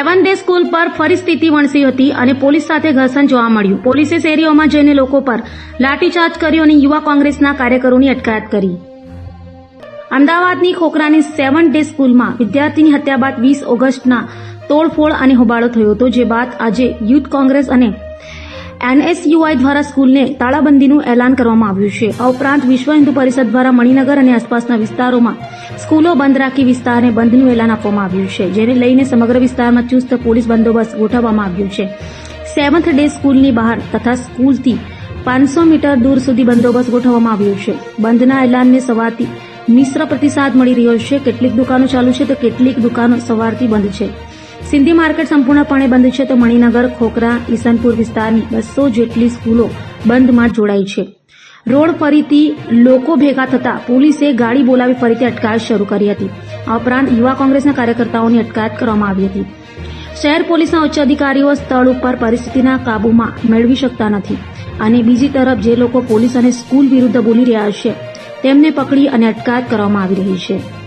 Seven day school પર ફરી સ્થિતિ વણસી હતી અને પોલીસ સાથે ઘર્ષણ જોવા મળ્યું. પોલીસે શેરીઓમાં જઈને લોકો પર લાઠીચાર્જ કર્યો અને યુવા કોંગ્રેસના કાર્યકરોની અટકાયત કરી. અમદાવાદની ખોખરાની સેવન ડે સ્કૂલમાં વિદ્યાર્થીની હત્યા બાદ વીસ ઓગસ્ટના તોડફોડ અને હોબાળો થયો હતો, જે બાદ આજે યુથ કોંગ્રેસ અને એનએસયુઆઈ દ્વારા સ્કૂલને તાળાબંધીનું એલાન કરવામાં આવ્યું છે. આ ઉપરાંત વિશ્વ હિન્દુ પરિષદ દ્વારા મણિનગર અને આસપાસના વિસ્તારોમાં સ્કૂલો બંધ રાખી વિસ્તારને બંધનું એલાન આપવામાં આવ્યું છે, જેને લઈને સમગ્ર વિસ્તારમાં ચુસ્ત પોલીસ બંદોબસ્ત ગોઠવવામાં આવ્યું છે. સેવન્થ ડે સ્કૂલની બહાર તથા સ્કૂલથી પાંચસો મીટર દૂર સુધી બંદોબસ્ત ગોઠવવામાં આવ્યો છે. બંધના એલાનને સવારથી મિશ્ર પ્રતિસાદ મળી રહ્યો છે. કેટલીક દુકાનો ચાલુ છે તો કેટલીક દુકાનો સવારથી બંધ છે. સિંધી માર્કેટ સંપૂર્ણપણે બંધ છે તો મણિનગર, ખોખરા, ઈસનપુર વિસ્તારની બસો જેટલી સ્કૂલો બંધમાં જોડાઈ છે. રોડ ફરીથી લોકો ભેગા થતા પોલીસે ગાડી બોલાવી ફરીથી અટકાયત શરૂ કરી હતી. આ ઉપરાંત યુવા કોંગ્રેસના કાર્યકર્તાઓની અટકાયત કરવામાં આવી હતી. શહેર પોલીસના ઉચ્ચ અધિકારીઓ સ્થળ ઉપર પરિસ્થિતિના કાબૂમાં મેળવી શકતા નથી. અને બીજી તરફ જે લોકો પોલીસ અને સ્કૂલ વિરુદ્ધ બોલી રહ્યા છે, તેમને પકડી અને અટકાયત કરવામાં આવી રહી છે.